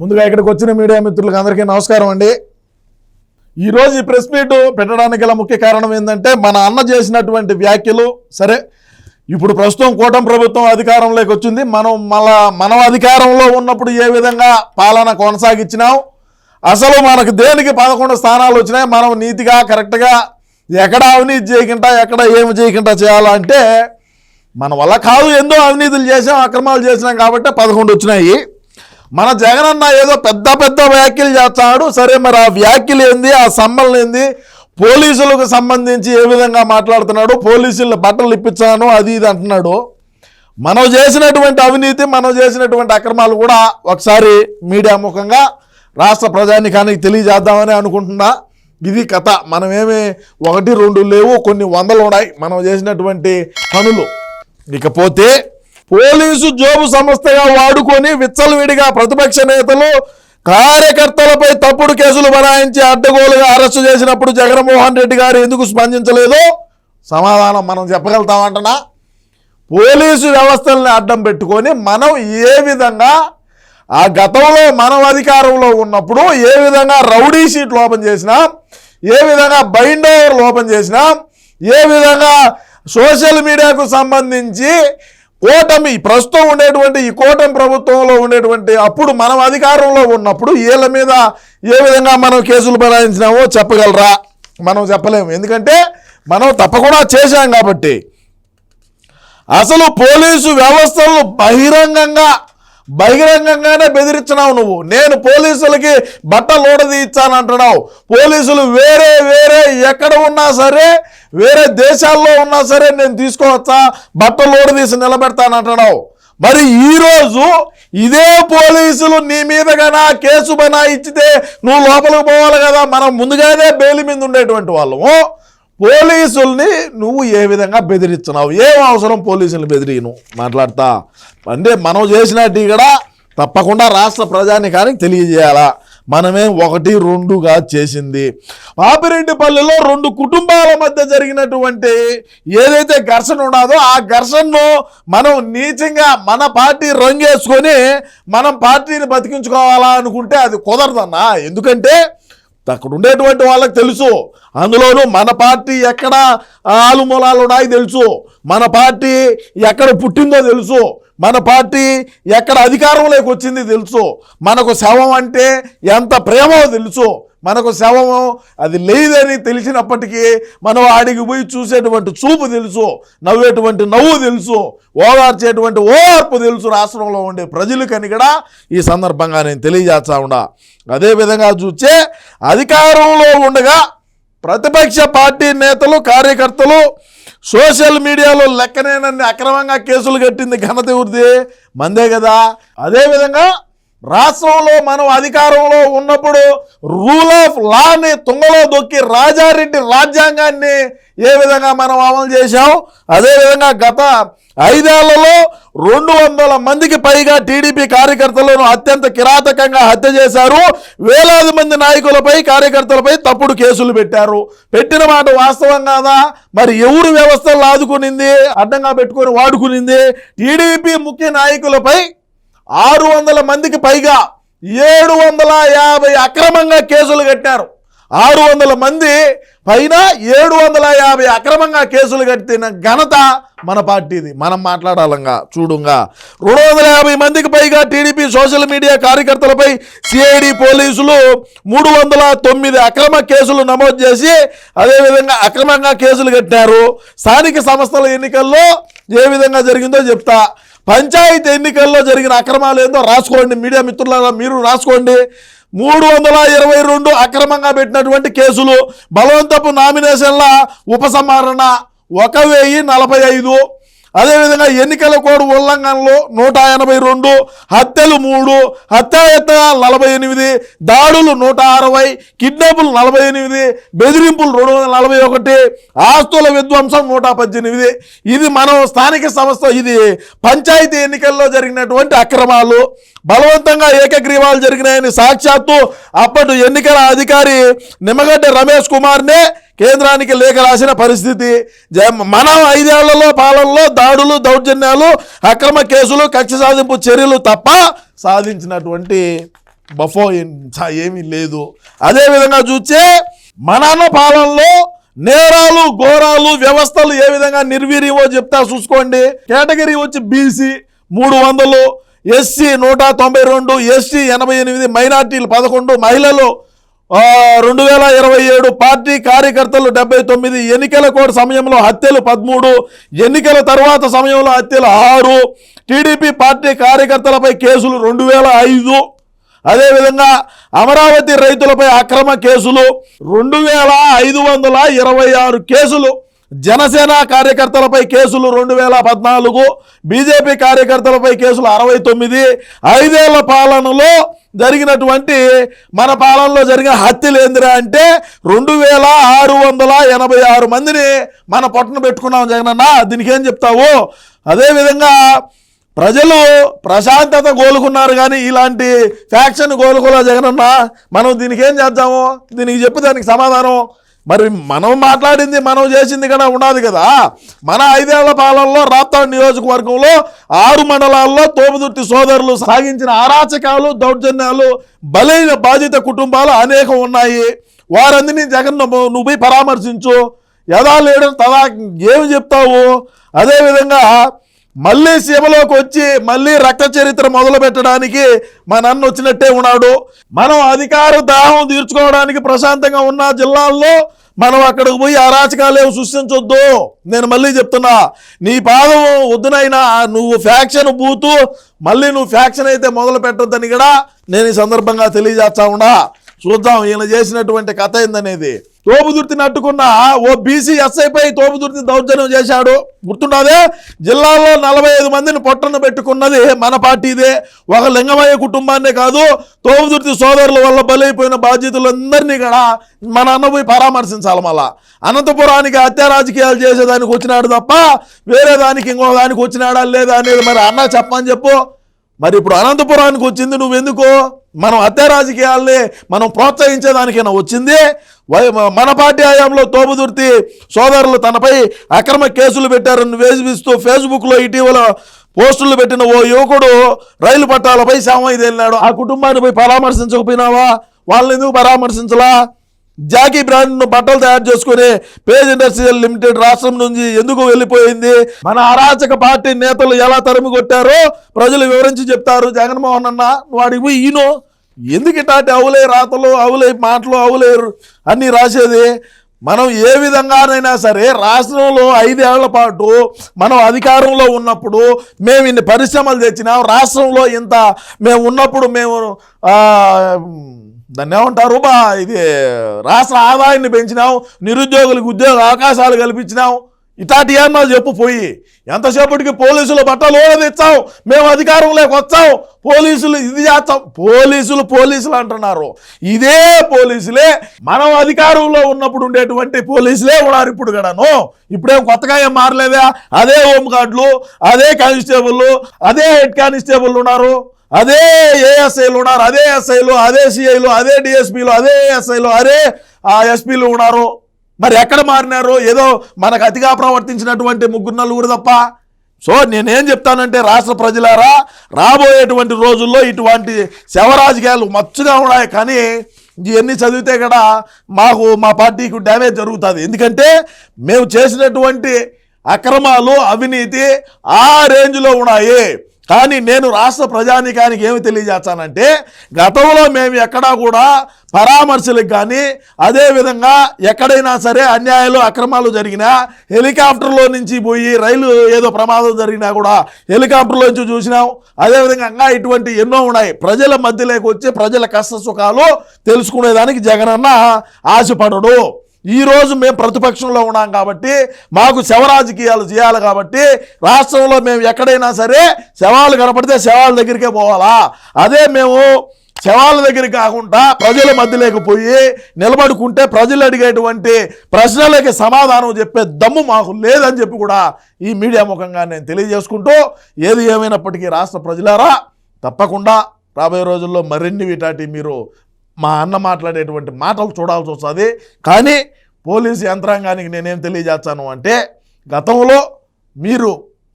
ముందుగా ఇక్కడికి వచ్చిన మీడియా మిత్రులకు అందరికీ నమస్కారం అండి. ఈరోజు ఈ ప్రెస్ మీట్ పెట్టడానికి గల ముఖ్య కారణం ఏంటంటే మన అన్న చేసినటువంటి వ్యాఖ్యలు సరే ఇప్పుడు ప్రస్తుతం కూటమి ప్రభుత్వం అధికారంలోకి వచ్చింది. మనం మళ్ళా మనం అధికారంలో ఉన్నప్పుడు ఏ విధంగా పాలన కొనసాగించినాం? అసలు మనకు దేనికి పదకొండు స్థానాలు వచ్చినాయి? మనం నీతిగా కరెక్ట్గా ఎక్కడ అవినీతి చేయకుండా ఎక్కడ ఏమి చేయకుండా చేయాలంటే మన వల్ల కాదు ఎందో అవినీతులు చేసాం అక్రమాలు చేసినాం కాబట్టి పదకొండు వచ్చినాయి. మన జగనన్న ఏదో పెద్ద పెద్ద వ్యాఖ్యలు చేస్తాడు. సరే మరి ఆ వ్యాఖ్యలు ఏంది? ఆ సమ్మల్ని ఏంది? పోలీసులకు సంబంధించి ఏ విధంగా మాట్లాడుతున్నాడు? పోలీసులు బట్టలు ఇప్పించాను అది ఇది అంటున్నాడు. మనం చేసినటువంటి అవినీతి మనం చేసినటువంటి అక్రమాలు కూడా ఒకసారి మీడియా ముఖంగా రాష్ట్ర ప్రజానికానికి తెలియజేద్దామని అనుకుంటున్నా. ఇది కథ. మనమేమి ఒకటి రెండు లేవు కొన్ని వందలు ఉన్నాయి. మనం చేసినటువంటి పనులు. ఇకపోతే పోలీసు జోబు సంస్థగా వాడుకొని విచ్చలవిడిగా ప్రతిపక్ష నేతలు కార్యకర్తలపై తప్పుడు కేసులు బనాయించి అడ్డగోలుగా అరెస్టు చేసినప్పుడు జగన్మోహన్ రెడ్డి గారు ఎందుకు స్పందించలేదు సమాధానం మనం చెప్పగలుగుతామంటనా? పోలీసు వ్యవస్థల్ని అడ్డం పెట్టుకొని మనం ఏ విధంగా ఆ గతంలో మనం అధికారంలో ఉన్నప్పుడు ఏ విధంగా రౌడీ షీట్లు ఓపెన్ చేసినాం ఏ విధంగా బైండోవర్ ఓపెన్ చేసినాం ఏ విధంగా సోషల్ మీడియాకు సంబంధించి కూటమి ప్రస్తుతం ఉండేటువంటి ఈ కూటమి ప్రభుత్వంలో ఉండేటువంటి అప్పుడు మనం అధికారంలో ఉన్నప్పుడు వీళ్ళ మీద ఏ విధంగా మనం కేసులు బనాయించినామో చెప్పగలరా? మనం చెప్పలేము. ఎందుకంటే మనం తప్పకుండా చేశాం కాబట్టి. అసలు పోలీసు వ్యవస్థలను బహిరంగంగా బహిరంగంగానే బెదిరించినావు నువ్వు. నేను పోలీసులకి బట్టలు ఓడదీయిచ్చాను అంటున్నావు. పోలీసులు వేరే వేరే ఎక్కడ ఉన్నా సరే వేరే దేశాల్లో ఉన్నా సరే నేను తీసుకోవచ్చా బట్టలు ఓడదీసి నిలబెడతాను అంటున్నావు. మరి ఈరోజు ఇదే పోలీసులు నీ మీదగానా కేసు బనా ఇచ్చితే నువ్వు లోపలికి పోవాలి కదా. మనం ముందుగానే బెయిల్ మీద ఉండేటువంటి వాళ్ళము. పోలీసుల్ని నువ్వు ఏ విధంగా బెదిరిస్తున్నావు? ఏం అవసరం పోలీసుల్ని బెదిరిను మాట్లాడతా. అంటే మనం చేసినట్టు కూడా తప్పకుండా రాష్ట్ర ప్రజానికానికి తెలియజేయాలా? మనమే ఒకటి రెండుగా చేసింది. పాపిరెడ్డిపల్లిలో రెండు కుటుంబాల మధ్య జరిగినటువంటి ఏదైతే ఘర్షణ ఉన్నదో ఆ ఘర్షణను మనం నీచంగా మన పార్టీ రంగేసుకొని మనం పార్టీని బతికించుకోవాలా అనుకుంటే అది కుదరదన్నా? ఎందుకంటే అక్కడ ఉండేటువంటి వాళ్ళకి తెలుసు. అందులోనూ మన పార్టీ ఎక్కడ ఆలుమూలాలు ఉన్నాయి తెలుసు. మన పార్టీ ఎక్కడ పుట్టిందో తెలుసు. మన పార్టీ ఎక్కడ అధికారంలోకి వచ్చింది తెలుసు. మనకు శవం అంటే ఎంత ప్రేమో తెలుసు. మనకు శవము అది లేదని తెలిసినప్పటికీ మనం ఆడికి పోయి చూసేటువంటి చూపు తెలుసు నవ్వేటువంటి నవ్వు తెలుసు ఓదార్చేటువంటి ఓర్పు తెలుసు రాష్ట్రంలో ఉండే ప్రజలకని కూడా ఈ సందర్భంగా నేను తెలియజేస్తా ఉండా అదేవిధంగా చూస్తే అధికారంలో ఉండగా ప్రతిపక్ష పార్టీ నేతలు కార్యకర్తలు సోషల్ మీడియాలో లెక్కనేనన్ని అక్రమంగా కేసులు కట్టింది ఘనత మందే కదా. అదేవిధంగా రాష్ట్రంలో మనం అధికారంలో ఉన్నప్పుడు రూల్ ఆఫ్ లాని తుంగలో దొక్కి రాజారెడ్డి రాజ్యాంగాన్ని ఏ విధంగా మనం అమలు చేశాం? అదేవిధంగా గత ఐదేళ్ళలో రెండు వందల మందికి పైగా టీడీపీ కార్యకర్తలను అత్యంత కిరాతకంగా హత్య చేశారు. వేలాది మంది నాయకులపై కార్యకర్తలపై తప్పుడు కేసులు పెట్టారు. పెట్టిన మాట వాస్తవం కాదా? మరి ఎవరు వ్యవస్థలు ఆదుకునింది? అడ్డంగా పెట్టుకొని వాడుకునింది? టీడీపీ ముఖ్య నాయకులపై ఆరు వందల మందికి పైగా ఏడు వందల యాభై అక్రమంగా కేసులు కట్టారు ఆరు వందల మంది పైన ఏడు వందల యాభై అక్రమంగా కేసులు కట్టిన ఘనత మన పార్టీది. మనం మాట్లాడాలంగా చూడుగా. రెండు వందల యాభై మందికి పైగా టీడీపీ సోషల్ మీడియా కార్యకర్తలపై సిఐడి పోలీసులు మూడు వందల తొమ్మిది అక్రమ కేసులు నమోదు చేసి అదేవిధంగా అక్రమంగా కేసులు కట్టారు స్థానిక సంస్థల ఎన్నికల్లో ఏ విధంగా జరిగిందో చెప్తా. పంచాయతీ ఎన్నికల్లో జరిగిన అక్రమాలు ఏందో రాసుకోండి. మీడియా మిత్రులారా మీరు రాసుకోండి. మూడు వందల ఇరవై రెండు అక్రమంగా పెట్టినటువంటి కేసులు బలవంతపు నామినేషన్ల ఉపసంహరణ ఒక వెయ్యి నలభై ఐదు. అదేవిధంగా ఎన్నికల కోడ్ ఉల్లంఘనలు నూట ఎనభై రెండు హత్యలు మూడు హత్యాయత్నాలు నలభై ఎనిమిది దాడులు నూట అరవై కిడ్నాపులు నలభై ఎనిమిది బెదిరింపులు రెండు వందల నలభై ఒకటి ఆస్తుల విధ్వంసం నూట పద్దెనిమిది. ఇది మనం స్థానిక సంస్థ ఇది పంచాయతీ ఎన్నికల్లో జరిగినటువంటి అక్రమాలు. బలవంతంగా ఏకగ్రీవాలు జరిగినాయని సాక్షాత్తు అప్పటి ఎన్నికల అధికారి నిమ్మగడ్డ రమేష్ కుమార్నే కేంద్రానికి లేఖ రాసిన పరిస్థితి. జ- ఐదేళ్ళలో పాలనలో దాడులు దౌర్జన్యాలు అక్రమ కేసులు కక్ష సాధింపు చర్యలు తప్ప సాధించినటువంటి బఫో ఏమీ లేదు. అదేవిధంగా చూస్తే మన పాలనలో నేరాలు ఘోరాలు వ్యవస్థలు ఏ విధంగా నిర్వీర్యమో చెప్తా చూసుకోండి. కేటగిరీ వచ్చి బీసీ మూడు వందలు ఎస్సీ నూట తొంభై రెండు ఎస్టీ ఎనభై ఎనిమిది మైనార్టీలు పదకొండు మహిళలు రెండు వేల ఇరవై ఏడు పార్టీ కార్యకర్తలు డెబ్బై తొమ్మిది ఎన్నికల కోడ్ సమయంలో హత్యలు పదమూడు ఎన్నికల తర్వాత సమయంలో హత్యలు ఆరు. టీడీపీ పార్టీ కార్యకర్తలపై కేసులు రెండు వేల ఐదు. అదేవిధంగా అమరావతి రైతులపై అక్రమ కేసులు రెండు వేల ఐదు వందల ఇరవై ఆరు కేసులు. జనసేన కార్యకర్తలపై కేసులు రెండు వేల పద్నాలుగు బీజేపీ కార్యకర్తలపై కేసులు అరవై తొమ్మిది. ఐదేళ్ళ పాలనలో జరిగినటువంటి మన పాలనలో జరిగిన హత్యలు ఏందిరా అంటే రెండు వేల ఆరు వందల ఎనభై ఆరు మందిని మన పొట్టన పెట్టుకున్నాం జగనన్న. దీనికి ఏం చెప్తావు? అదేవిధంగా ప్రజలు ప్రశాంతత కోలుకున్నారు కానీ ఇలాంటి ఫ్యాక్షన్ కోలుకోలే జగనన్న. మనం దీనికి ఏం చేద్దాము? దీనికి చెప్పి దానికి సమాధానం. మరి మనం మాట్లాడింది మనం చేసింది కూడా ఉండదు కదా. మన ఐదేళ్ళ పాలనలో రాప్తాడు నియోజకవర్గంలో ఆరు మండలాల్లో తోపుదుట్టి సోదరులు సాగించిన అరాచకాలు దౌర్జన్యాలు బలైన బాధిత కుటుంబాలు అనేకం ఉన్నాయి. వారందరినీ జగన్ నువ్వు నువ్వు పోయి పరామర్శించు. యథా లేడర్ తదా ఏమి చెప్తావు? అదేవిధంగా మళ్ళీ సీమలోకి వచ్చి మళ్ళీ రక్త చరిత్ర మొదలు పెట్టడానికి మా నన్ను వచ్చినట్టే ఉన్నాడు. మనం అధికార దాహం తీర్చుకోవడానికి ప్రశాంతంగా ఉన్న జిల్లాల్లో మనం అక్కడికి పోయి అరాచకాలు సృష్టించొద్దు. నేను మళ్ళీ చెప్తున్నా నీ పాదం వద్దునైనా నువ్వు ఫ్యాక్షన్ బూతు మళ్ళీ నువ్వు ఫ్యాక్షన్ అయితే మొదలు పెట్టొద్దని కూడా నేను ఈ సందర్భంగా తెలియజేస్తా ఉన్నా. చూద్దాం ఈయన చేసినటువంటి కథ ఏందనేది. తోపుదుర్తి నట్టుకున్న ఓ బీసీ ఎస్ఐపై తోపుదుర్తి దౌర్జన్యం చేశాడు. గుర్తుండదే? జిల్లాలో నలభై ఐదు మందిని పొట్టను పెట్టుకున్నది మన పార్టీదే. ఒక లింగమయ్య కుటుంబాన్నే కాదు తోపుదుర్తి సోదరుల వల్ల బలైపోయిన బాధ్యతలందరినీ కూడా మన అన్న పోయి పరామర్శించాలి మళ్ళా. అనంతపురానికి హత్య రాజకీయాలు చేసేదానికి వచ్చినాడు తప్ప వేరే దానికి ఇంకో దానికి వచ్చినాడా లేదా అనేది మరి అన్న చెప్పని చెప్పు. మరి ఇప్పుడు అనంతపురానికి వచ్చింది నువ్వెందుకో? మనం అత్తే రాజకీయాల్ని మనం ప్రోత్సహించేదానికైనా వచ్చింది? వై- మన పార్టీ హయాంలో తోబుదుర్తి సోదరులు తనపై అక్రమ కేసులు పెట్టారని వేసిస్తూ ఫేస్బుక్లో ఇటీవల పోస్టులు పెట్టిన ఓ యువకుడు రైలు పట్టాలపై శవం వెళ్ళాడు ఆ కుటుంబాన్ని పోయి పరామర్శించకపోయినావా? వాళ్ళని ఎందుకు పరామర్శించలా? జాకీ బ్రాండ్ బట్టలు తయారు చేసుకుని పేజ్ ఇండస్ట్రియల్ లిమిటెడ్ రాష్ట్రం నుంచి ఎందుకు వెళ్ళిపోయింది? మన అరాచక పార్టీ నేతలు ఎలా తరిమి కొట్టారో ప్రజలు వివరించి చెప్తారు. జగన్మోహన్ అన్న నువ్వు పోయి ఎందుకు ఇట్లాంటి అవులే రాతలు అవులే మాటలు అవులే అన్నీ రాసేది? మనం ఏ విధంగానైనా సరే రాష్ట్రంలో ఐదేళ్ళ పాటు మనం అధికారంలో ఉన్నప్పుడు మేము ఇన్ని పరిశ్రమలు తెచ్చినాం. రాష్ట్రంలో ఇంత మేము ఉన్నప్పుడు మేము దాన్ని ఏమంటారు? బా ఇది రాష్ట్ర ఆదాయాన్ని పెంచినాం నిరుద్యోగులకు ఉద్యోగ అవకాశాలు కల్పించినాం ఇటాటి ఏమన్నా చెప్పు పోయి. ఎంతసేపటికి పోలీసులు బట్టలు తెచ్చాం మేము అధికారంలోకి వచ్చాం. పోలీసులు ఇది చేస్తాం. పోలీసులు పోలీసులు అంటున్నారు. ఇదే పోలీసులే. మనం అధికారంలో ఉన్నప్పుడు ఉండేటువంటి పోలీసులే ఉన్నారు ఇప్పుడు కూడాను. ఇప్పుడేం కొత్తగా ఏం మారలేదా? అదే హోంగార్డులు అదే కానిస్టేబుల్ అదే హెడ్ కానిస్టేబుల్ ఉన్నారు. అదే ఏఎస్ఐలు ఉన్నారు అదే ఎస్ఐలు అదే సిఐలు అదే డిఎస్పీలు అదే ఎస్ఐలు అదే ఎస్పీలు ఉన్నారు. మరి ఎక్కడ మారినారు? ఏదో మనకు అతిగా ప్రవర్తించినటువంటి ముగ్గురు నలుగురు తప్ప. సో నేనేం చెప్తానంటే రాష్ట్ర ప్రజలారా రాబోయేటువంటి రోజుల్లో ఇటువంటి శవరాజకీయాలు మచ్చుగా ఉన్నాయి. కానీ ఇవన్నీ చదివితే కూడా మాకు మా పార్టీకి డ్యామేజ్ జరుగుతుంది. ఎందుకంటే మేము చేసినటువంటి అక్రమాలు అవినీతి ఆ రేంజ్లో ఉన్నాయి. కానీ నేను రాష్ట్ర ప్రజానికానికి ఏమి తెలియజేస్తానంటే గతంలో మేము ఎక్కడా కూడా పరామర్శలకు కానీ అదేవిధంగా ఎక్కడైనా సరే అన్యాయాలు అక్రమాలు జరిగినా హెలికాప్టర్లో నుంచి పోయి రైలు ఏదో ప్రమాదం జరిగినా కూడా హెలికాప్టర్లో నుంచి చూసినాం. అదేవిధంగా ఇంకా ఇటువంటి ఎన్నో ఉన్నాయి. ప్రజల మధ్యలోకి వచ్చి ప్రజల కష్ట సుఖాలు తెలుసుకునేదానికి జగనన్న ఆశపడడు. ఈరోజు మేము ప్రతిపక్షంలో ఉన్నాం కాబట్టి మాకు శవ రాజకీయాలు చేయాలి కాబట్టి రాష్ట్రంలో మేము ఎక్కడైనా సరే శవాలు కనపడితే శవాల దగ్గరికే పోవాలా? అదే మేము శవాల దగ్గర కాకుండా ప్రజల మధ్యలోకి పోయి నిలబడుకుంటే ప్రజలు అడిగేటువంటి ప్రశ్నలకి సమాధానం చెప్పే దమ్ము మాకు లేదని చెప్పి కూడా ఈ మీడియా ముఖంగా నేను తెలియజేసుకుంటూ ఏది ఏమైనప్పటికీ రాష్ట్ర ప్రజలారా తప్పకుండా రాబోయే రోజుల్లో మరిన్ని వీటాటి మీరు మా అన్న మాట్లాడేటువంటి మాటలు చూడాల్సి వస్తుంది. కానీ పోలీసు యంత్రాంగానికి నేనేం తెలియజేస్తాను అంటే గతంలో మీరు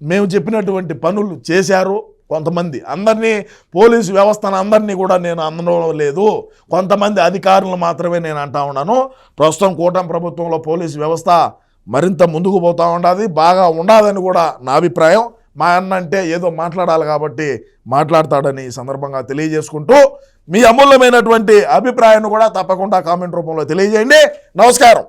మేము చెప్పినటువంటి పనులు చేశారు కొంతమంది. అందరినీ పోలీసు వ్యవస్థను అందరినీ కూడా నేను అందడం లేదు. కొంతమంది అధికారులు మాత్రమే నేను అంటా ఉన్నాను. ప్రస్తుతం కూటమి ప్రభుత్వంలో పోలీసు వ్యవస్థ మరింత ముందుకు పోతూ ఉండాలి బాగా ఉండాలని కూడా నా అభిప్రాయం. మా అన్న అంటే ఏదో మాట్లాడాలి కాబట్టి మాట్లాడతాడని సందర్భంగా తెలియజేసుకుంటూ మీ అమూల్యమైనటువంటి అభిప్రాయాన్ని కూడా తప్పకుండా కామెంట్ రూపంలో తెలియజేయండి. నమస్కారం.